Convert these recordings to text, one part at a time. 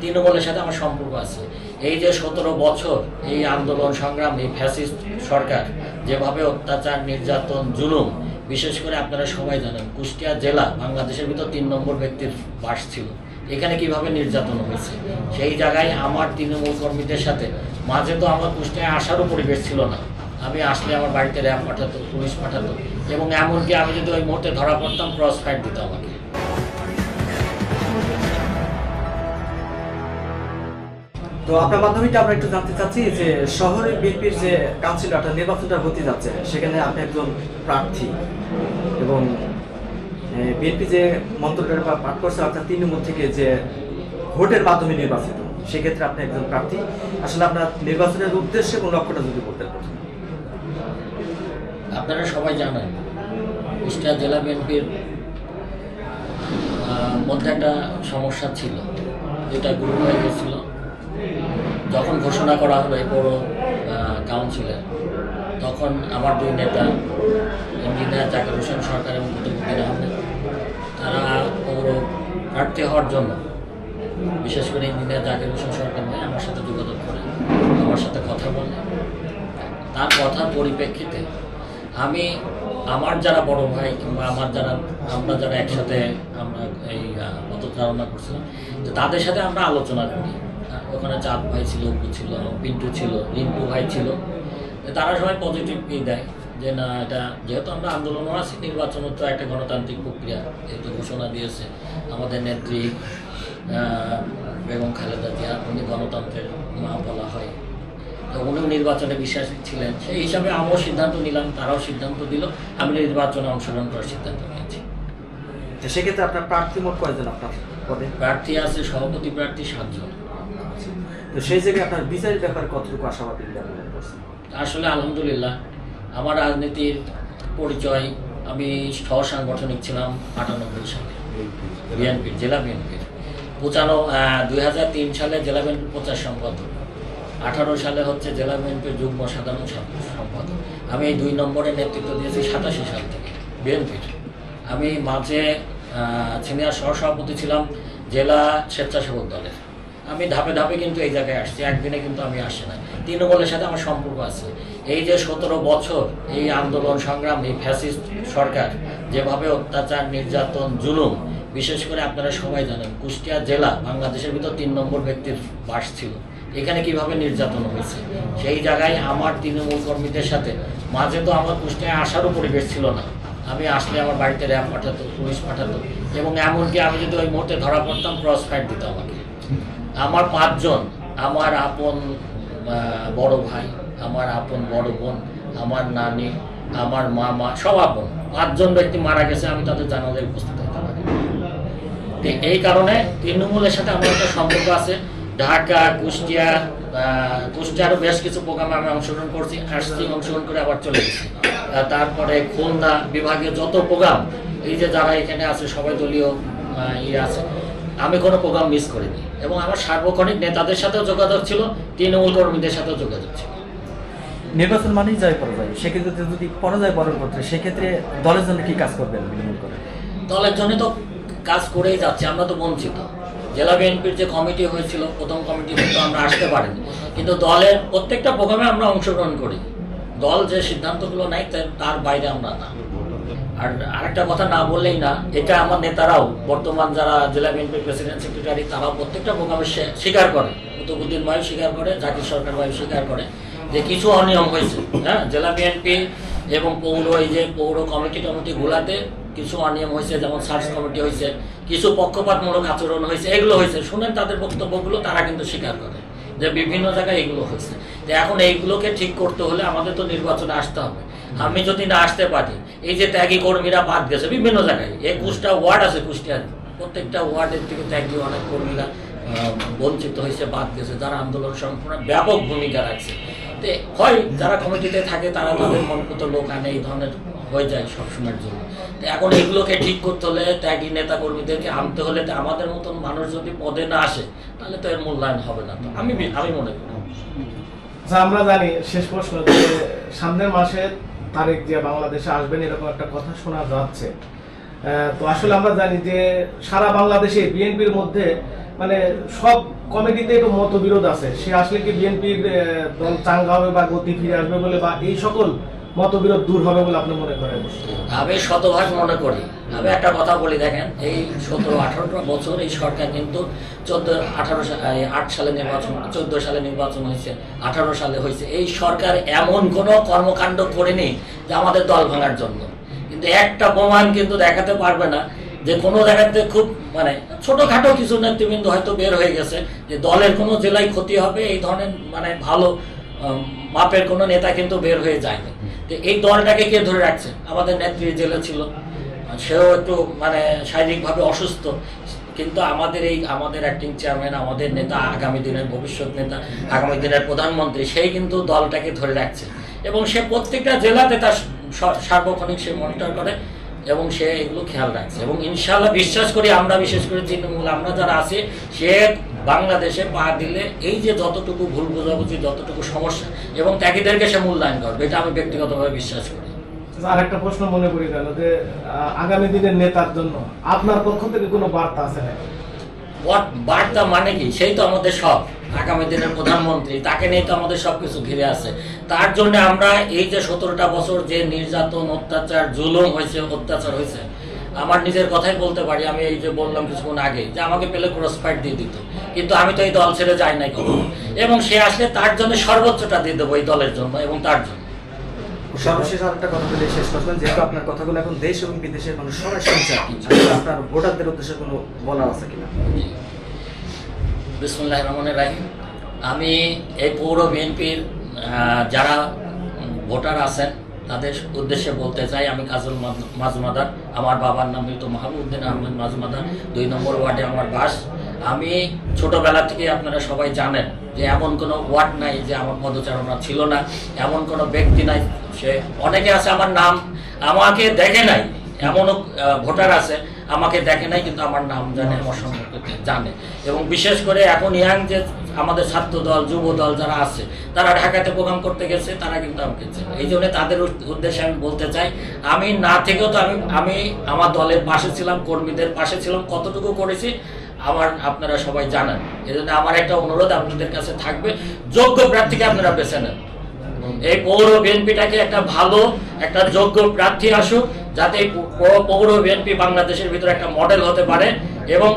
তৃণমূলের সাথে আমার সম্পর্ক আছে। এই যে সতেরো বছর এই আন্দোলন সংগ্রাম, এই ফ্যাসিস্ট সরকার, যেভাবে অত্যাচার, নির্যাতন, জুলুম, বিশেষ করে আপনারা সবাই জানেন, কুষ্টিয়া জেলা বাংলাদেশের ভিতর তিন নম্বর ব্যক্তির বাস ছিল। এখানে কীভাবে নির্যাতন হয়েছে? সেই জায়গায় আমার তৃণমূল কর্মীদের সাথে, মাঝে তো আমার কুষ্টিয়ায় আসারও পরিবেশ ছিল না। আমি আসলে আমার বাড়িতে র্যাব পাঠাতো, পুলিশ পাঠাতো, এবং এমনকি আমি যদি ওই মুহূর্তে ধরা পড়তাম ক্রস ফায়ার দিত আমাকে। তো আপনার মাধ্যমে আমরা একটু জানতে চাচ্ছি যে শহরে বিএনপির যে কাউন্সিলরটা নির্বাচনটা হতে যাচ্ছে, সেখানে আপনি একজন প্রার্থী এবং বিএনপি যে মন্ত্রটা পাঠ করছে অর্থাৎ তৃণমূল থেকে যে ভোটের মাধ্যমে নির্বাচিত, সেক্ষেত্রে আপনি একজন প্রার্থী আসলে আপনার নির্বাচনের উদ্দেশ্যে এবং লক্ষ্যটা যদি বলতেন প্রথমে। আপনারা সবাই জানেন, কুষ্টিয়া জেলা বিএনপির মধ্যে একটা সমস্যা ছিল, যেটা গুরু হয়ে যখন ঘোষণা করা এই পৌর কাউন্সিলে তখন আমার দুই নেতা, ইঞ্জিনিয়ার জাকির হোসেন সরকার এবং কুতুবুদ্দিন আহমেদ, তারা পৌর প্রার্থী হওয়ার জন্য, বিশেষ করে ইঞ্জিনিয়ার জাকির হোসেন সরকার ভাই আমার সাথে যোগাযোগ করে, আমার সাথে কথা বলে। তার কথার পরিপ্রেক্ষিতে আমি, আমার যারা বড় ভাই কিংবা আমার যারা, আমরা যারা একসাথে আমরা এই পদচারণা করছিলাম তাদের সাথে আমরা আলোচনা করি। ওখানে চাঁদ ভাই ছিল অপু ছিল পিন্টু ছিল রিন্টু ভাই ছিল। তারা সবাই পজিটিভ দেয় যে না এটা যেহেতু আমরা আন্দোলনও আছি নির্বাচন তো একটা গণতান্ত্রিক প্রক্রিয়া। যেহেতু ঘোষণা দিয়েছে আমাদের নেত্রী বেগম খালেদা জিয়া উনি গণতন্ত্রের মা বলা হয়। তো উনিও নির্বাচনে বিশ্বাসী ছিলেন। সেই হিসাবে আমিও সিদ্ধান্ত নিলাম তারাও সিদ্ধান্ত দিল আমি নির্বাচনে অংশগ্রহণ করার সিদ্ধান্ত নিয়েছি। সেক্ষেত্রে আপনার প্রার্থী মোট কয়জন আপনার পদে? প্রার্থী আছে সভাপতি প্রার্থী সাতজন। তো সেই জায়গায় আপনার বিচারের ব্যাপারে কতটুকু আশাবাদী আসলে আলহামদুলিল্লাহ, আমার রাজনীতির পরিচয়, আমি সহসাংগঠনিক ছিলাম আটানব্বই সালে। বিএনপির জেলা বিএনপির। পঁচানো দুই হাজার তিন সালে জেলা বিএনপির প্রচার সম্পাদক। আঠারো সালে হচ্ছে জেলা বিএনপির যুগ্ম সাধারণ সম্পাদক। আমি এই দুই নম্বরে নেতৃত্ব দিয়েছি সাতাশি সাল থেকে বিএনপির। আমি মাঝে সিনিয়র সহসভাপতি ছিলাম জেলা স্বেচ্ছাসেবক দলের। আমি ধাপে ধাপে কিন্তু এই জায়গায় আসছি, একদিনে কিন্তু আমি আসি না তৃণমূলের সাথে আমার সম্পর্ক আছে। এই যে সতেরো বছর এই আন্দোলন, সংগ্রাম, এই ফ্যাসিস্ট সরকার, যেভাবে অত্যাচার, নির্যাতন, জুলুম, বিশেষ করে আপনারা সবাই জানেন, কুষ্টিয়া জেলা বাংলাদেশের ভিতর তিন নম্বর ব্যক্তির বাস ছিল। এখানে কীভাবে নির্যাতন হয়েছে? সেই জায়গায় আমার তৃণমূল কর্মীদের সাথে, মাঝে তো আমার কুষ্টিয়ায় আসারও পরিবেশ ছিল না। আমি আসলে আমার বাড়িতে র্যাব পাঠাতো, পুলিশ পাঠাতো, এবং এমনকি আমি যদি ওই মুহূর্তে ধরা পড়তাম ক্রস ফায়ার দিত আমাকে। আমার পাঁচজন, আমার আপন বড় ভাই, আমার আপন বড় বোন, আমার নানি, আমার মামা, সব আপন। পাঁচজন ব্যক্তি মারা গেছে, আমি তাদের জানাজায় উপস্থিত হতে পারি। এই কারণে তৃণমূলের সাথে আমার একটা সম্পর্ক আছে। ঢাকা, কুষ্টিয়া কুষ্টিয়ারও বেশ কিছু প্রোগ্রামে আমি অংশগ্রহণ করছি আসছি অংশগ্রহণ করে আবার চলে গেছি। তারপরে খুলনা বিভাগীয় যত প্রোগ্রাম, এই যে যারা এখানে আছে, সবাই দলীয় ইয়ে আছে। আমি কোনো প্রোগ্রাম মিস করিনি। এবং আমার সার্বক্ষণিক নেতাদের সাথেও যোগাযোগ ছিল তৃণমূল কর্মীদের সাথেও যোগাযোগ ছিল। নির্বাচন মানেই জয় পরাজয়। সেক্ষেত্রে যদি পরাজয় বরণ করতে সেক্ষেত্রে দলের জন্য কি কাজ করবেন বিনিময় করে দলের জন্য তো কাজ করেই যাচ্ছে আমরা তো বঞ্চিত। জেলা বিএনপির যে কমিটি হয়েছিল প্রথম কমিটি তো আমরা আসতে পারিনি। কিন্তু দলের প্রত্যেকটা প্রোগ্রামে আমরা অংশগ্রহণ করি। দল যে সিদ্ধান্তগুলো নেয় তার বাইরে আমরা না। আর আরেকটা কথা না বললেই না, এটা আমার নেতারাও, বর্তমান যারা জেলা বিএনপির প্রেসিডেন্ট সেক্রেটারি তারাও প্রত্যেকটা প্রোগ্রামে স্বীকার করে। কুতুবুদ্দিন ভাই স্বীকার করে, জাকির সরকার ভাই স্বীকার করে যে কিছু অনিয়ম হয়েছে হ্যাঁ? জেলা বিএনপি এবং পৌর, এই যে পৌর কমিটি টমিটি গুলাতে কিছু অনিয়ম হয়েছে, যেমন সার্চ কমিটি হয়েছে, কিছু পক্ষপাতমূলক আচরণ হয়েছে, এগুলো হয়েছে। শুনেন তাদের বক্তব্যগুলো, তারা কিন্তু স্বীকার করে যে বিভিন্ন জায়গায় এগুলো হয়েছে। তো এখন এইগুলোকে ঠিক করতে হলে আমাদের তো নির্বাচনে আসতে হবে। আমি যদি না আসতে পারি, এই যে ত্যাগী কর্মীরা বাদ গেছে, বিভিন্ন জায়গায়। একুশটা ওয়ার্ড আছে কুষ্টিয়ার প্রত্যেকটা ওয়ার্ডের থেকে ত্যাগী অনেক কর্মীরা বঞ্চিত হয়েছে, বাদ গেছে, যারা আন্দোলন সম্পূর্ণ ব্যাপক ভূমিকা রাখছে। তো হয়, যারা কমিটিতে থাকে, তারা তাদের মন মতো লোক আনে, এই ধরনের হয়ে যায় সবসময়ের জন্য। তো এখন এগুলোকে ঠিক করতে হলে ত্যাগী নেতা কর্মীদেরকে আনতে হলে আমাদের মতন মানুষ যদি পদে না আসে, তাহলে তো এর মূল্যায়ন হবে না। তো আমি আমি মনে করি। আচ্ছা আমরা জানি, শেষ প্রশ্ন সামনের মাসে তারিখ জিয়া বাংলাদেশে আসবেন এরকম একটা কথা শোনা যাচ্ছে। তো আসলে আমরা জানি যে সারা বাংলাদেশে বিএনপির মধ্যে মানে সব কমিটিতে একটু মতবিরোধ আছে। সে আসলে কি বিএনপির দল চাঙ্গা হবে বা গতি ফিরে আসবে বলে বা এই সকল মতবিরোধ দূর হবে বলে আপনি মনে করেন? আমি শতভাগ মনে করি। আমি একটা কথা বলি, দেখেন, এই সতেরো আঠারোটা বছর এই সরকার কিন্তু চোদ্দ, আঠারো আট সালে নির্বাচন, চোদ্দ সালে নির্বাচন হয়েছে, আঠারো সালে হয়েছে। এই সরকার এমন কোনো কর্মকাণ্ড করেনি যে আমাদের দল ভাঙার জন্য। কিন্তু একটা প্রমাণ কিন্তু দেখাতে পারবে না যে কোনো জায়গাতে খুব মানে ছোটখাটো কিছু নেতৃবৃন্দ হয়তো বের হয়ে গেছে যে দলের কোনো জেলায় ক্ষতি হবে, এই ধরনের মানে ভালো মাপের কোনো নেতা কিন্তু বের হয়ে যায়নি। এই দলটাকে কে ধরে রাখছে? আমাদের নেত্রী জেলে ছিল। সেও একটু মানে শারীরিকভাবে অসুস্থ। কিন্তু আমাদের এই আমাদের অ্যাক্টিং চেয়ারম্যান আমাদের নেতা আগামী দিনের ভবিষ্যৎ নেতা আগামী দিনের প্রধানমন্ত্রী সেই কিন্তু দলটাকে ধরে রাখছে। এবং সে প্রত্যেকটা জেলাতে তার সার্বক্ষণিক সে মনিটর করে এবং সে এগুলো খেয়াল রাখছে। এবং ইনশাল্লাহ বিশ্বাস করি আমরা বিশেষ করে তৃণমূল আমরা যারা আছি সে বাংলাদেশে পা দিলে এই যে যতটুকু ভুল বোঝাবুঝি যতটুকু সমস্যা এবং ত্যাগীদেরকে সে মূল্যায়ন করবে এটা আমি ব্যক্তিগতভাবে বিশ্বাস করি। আর একটা প্রশ্ন মনে করি গেল যে আগামী দিনের নেতার জন্য আপনার পক্ষ থেকে কোনো বার্তা আছে নাকি? বার্তা মানে কি? সেই তো আমাদের সব। আগামী দিনের প্রধানমন্ত্রী তাকে নিয়ে তো আমাদের সবকিছু ঘিরে আছে। তার জন্য আমরা এই যে সতেরোটা বছর যে নির্যাতন অত্যাচার জুলুম হয়েছে অত্যাচার হয়েছে আমার নিজের কথাই বলতে পারি আমি এই যে বললাম কিছুক্ষণ আগে যে আমাকে পেলে ক্রস ফাইট দিয়ে দিত। কিন্তু আমি তো এই দল ছেড়ে যাই নাই কখনো। এবং সে আসলে তার জন্য সর্বোচ্চটা দিয়ে দেবো এই দলের জন্য এবং তার জন্য। সর্বশেষ আর একটা কথা বলে শেষ করবেন যেহেতু আপনার কথাগুলো এখন দেশ এবং বিদেশের মানুষ আসলে আপনার ভোটারদের উদ্দেশ্যে কোনো বলার আছে কিনা? বিসমুল্লাহ রহমানের রাহিম। আমি এই পৌর বিএনপির যারা ভোটার আছেন তাদের উদ্দেশ্যে বলতে চাই, আমি কাজল মাজ- মাজমাদার, আমার বাবার নাম মৃত মাহবুদ্দিন আহমেদ মাজমাদার, দুই নম্বর ওয়ার্ডে আমার বাস। আমি ছোটবেলা থেকে আপনারা সবাই জানেন যে এমন কোনো ওয়ার্ড নাই যে আমার পদচারণা ছিল না, এমন কোনো ব্যক্তি নাই। সে অনেকে আছে আমার নাম, আমাকে দেখে নাই। এমনও ভোটার আছে, আমাকে দেখে নাই, কিন্তু আমার নাম জানে, আমার সম্পর্কে জানে। এবং বিশেষ করে এখন ইয়াং যে আমাদের ছাত্র দল যুব দল যারা আছে, তারা ঢাকাতে প্রোগ্রাম করতে গেছে, তারা কিন্তু আমাকে চেনে। এই জন্য তাদের উদ্দেশ্যে আমি বলতে চাই, আমি না থেকেও তো আমি আমি আমার দলের পাশে ছিলাম, কর্মীদের পাশে ছিলাম, কতটুকু করেছি, আমার আপনারা সবাই জানেন। এই জন্য আমার একটা অনুরোধ আপনাদের কাছে থাকবে, যোগ্য প্রার্থীকে আপনারা বেছে নেন। এই পৌর বিএনপিটাকে একটা ভালো, একটা যোগ্য প্রার্থী আসুক যাতে পৌর বিএনপি বাংলাদেশের ভিতরে একটা মডেল হতে পারে এবং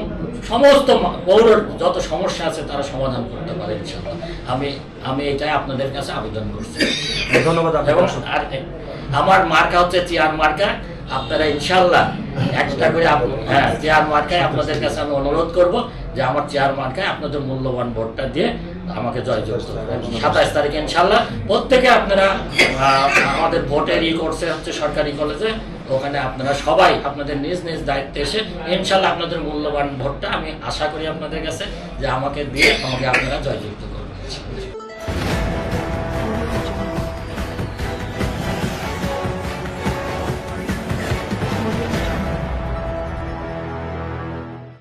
সমস্ত মা- পৌর যত সমস্যা আছে তারা সমাধান করতে পারে ইনশাল্লাহ আমি আমি এটাই আপনাদের কাছে আবেদন করছি। ধন্যবাদ এবং আর আমার মার্কা হচ্ছে চেয়ার মার্কা। আপনারা ইনশাল্লাহ একটা করে হ্যাঁ চেয়ার মার্কায় আপনাদের কাছে আমি অনুরোধ করব যে আমার চেয়ার মার্কায় আপনাদের মূল্যবান ভোটটা দিয়ে আমাকে জয়যুক্ত করবেন সাতাইশ তারিখে ইনশাল্লাহ প্রত্যেকে আপনারা আমাদের ভোটের ই করছে হচ্ছে সরকারি কলেজে ওখানে আপনারা সবাই আপনাদের নিজ নিজ দায়িত্বে এসে ইনশাল্লাহ আপনাদের মূল্যবান ভোটটা আমি আশা করি আপনাদের কাছে যে আমাকে দিয়ে আমাকে আপনারা জয়যুক্ত করবেন।